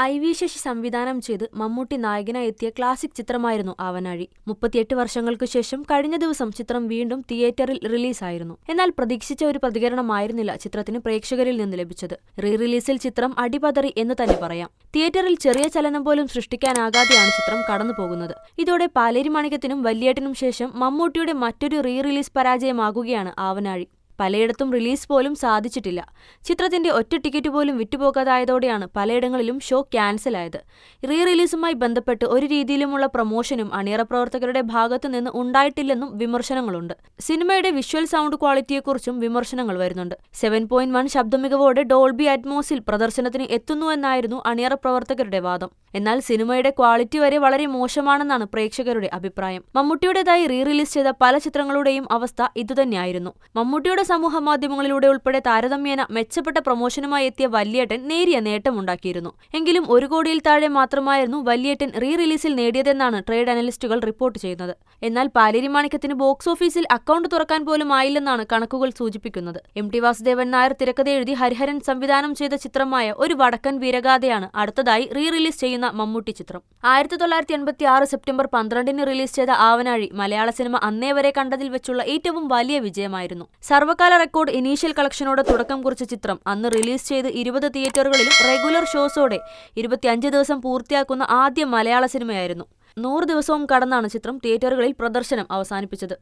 I V Sasi സംവിധാനം ചെയ്ത് മമ്മൂട്ടി നായകനായി എത്തിയ ക്ലാസിക് ചിത്രമായിരുന്നു ആവനാഴി. മുപ്പത്തിയെട്ട് വർഷങ്ങൾക്ക് ശേഷം കഴിഞ്ഞ ദിവസം ചിത്രം വീണ്ടും തിയേറ്ററിൽ റിലീസായിരുന്നു. എന്നാൽ പ്രതീക്ഷിച്ച ഒരു പ്രതികരണമായിരുന്നില്ല ചിത്രത്തിന് പ്രേക്ഷകരിൽ നിന്ന് ലഭിച്ചത്. റീ റിലീസിൽ ചിത്രം അടിപതറി എന്ന് തന്നെ പറയാം. തിയേറ്ററിൽ ചെറിയ ചലനം പോലും സൃഷ്ടിക്കാനാകാതെയാണ് ചിത്രം കടന്നുപോകുന്നത് ഇതോടെ പാലേരി മാണിക്യത്തിനും വല്യേട്ടനും ശേഷം മമ്മൂട്ടിയുടെ മറ്റൊരു റീ റിലീസ് പരാജയമാകുകയാണ് ആവനാഴി. പലയിടത്തും റിലീസ് പോലും സാധിച്ചിട്ടില്ല. ചിത്രത്തിന്റെ ഒറ്റ ടിക്കറ്റ് പോലും വിറ്റുപോകാതായതോടെയാണ് പലയിടങ്ങളിലും ഷോ ക്യാൻസലായത്. റീ റിലീസുമായി ബന്ധപ്പെട്ട് ഒരു രീതിയിലുമുള്ള പ്രൊമോഷനും അണിയറ പ്രവർത്തകരുടെ ഭാഗത്തു നിന്ന് ഉണ്ടായിട്ടില്ലെന്നും വിമർശനങ്ങളുണ്ട്. സിനിമയുടെ വിഷ്വൽ സൗണ്ട് ക്വാളിറ്റിയെക്കുറിച്ചും വിമർശനങ്ങൾ വരുന്നുണ്ട്. സെവൻ പോയിന്റ് വൺ ശബ്ദമികവോടെ ഡോൾബി അറ്റ്മോസിൽ പ്രദർശനത്തിന് എത്തുന്നുവെന്നായിരുന്നു അണിയറ പ്രവർത്തകരുടെ വാദം. എന്നാൽ സിനിമയുടെ ക്വാളിറ്റി വരെ വളരെ മോശമാണെന്നാണ് പ്രേക്ഷകരുടെ അഭിപ്രായം. മമ്മൂട്ടിയുടേതായി റീ റിലീസ് ചെയ്ത പല ചിത്രങ്ങളുടെയും അവസ്ഥ ഇതുതന്നെയായിരുന്നു. മമ്മൂട്ടിയുടെ സമൂഹ മാധ്യമങ്ങളിലൂടെ ഉൾപ്പെടെ താരതമ്യേന മെച്ചപ്പെട്ട പ്രൊമോഷനുമായി എത്തിയ വല്യേട്ടൻ നേരിയ നേട്ടമുണ്ടാക്കിയിരുന്നു. എങ്കിലും ഒരു കോടിയിൽ താഴെ മാത്രമായിരുന്നു വല്യേട്ടൻ റീ റിലീസിൽ നേടിയതെന്നാണ് ട്രേഡ് അനലിസ്റ്റുകൾ റിപ്പോർട്ട് ചെയ്യുന്നത്. എന്നാൽ പാലേരി മാണിക്യത്തിന് ബോക്സ് ഓഫീസിൽ അക്കൗണ്ട് തുറക്കാൻ പോലും ആയില്ലെന്നാണ് കണക്കുകൾ സൂചിപ്പിക്കുന്നത്. എം ടി വാസുദേവൻ നായർ തിരക്കഥ എഴുതി ഹരിഹരൻ സംവിധാനം ചെയ്ത ചിത്രമായ ഒരു വടക്കൻ വീരഗാഥയാണ് അടുത്തതായി റീ റിലീസ് ചെയ്യുന്ന മമ്മൂട്ടി ചിത്രം. ആയിരത്തി തൊള്ളായിരത്തി എൺപത്തി ആറ് സെപ്റ്റംബർ പന്ത്രണ്ടിന് റിലീസ് ചെയ്ത ആവനാഴി മലയാള സിനിമ അന്നേ വരെ കണ്ടതിൽ വെച്ചുള്ള ഏറ്റവും വലിയ വിജയമായിരുന്നു. സർവകാല റെക്കോർഡ് ഇനീഷ്യൽ കളക്ഷനോട് തുടക്കം കുറിച്ച ചിത്രം അന്ന് റിലീസ് ചെയ്ത് ഇരുപത് തിയേറ്ററുകളിലും റെഗുലർ ഷോസോടെ ഇരുപത്തിയഞ്ച് ദിവസം പൂർത്തിയാക്കുന്ന ആദ്യ മലയാള സിനിമയായിരുന്നു. നൂറ് ദിവസവും കടന്നാണ് ചിത്രം തിയേറ്ററുകളിൽ പ്രദർശനം അവസാനിപ്പിച്ചത്.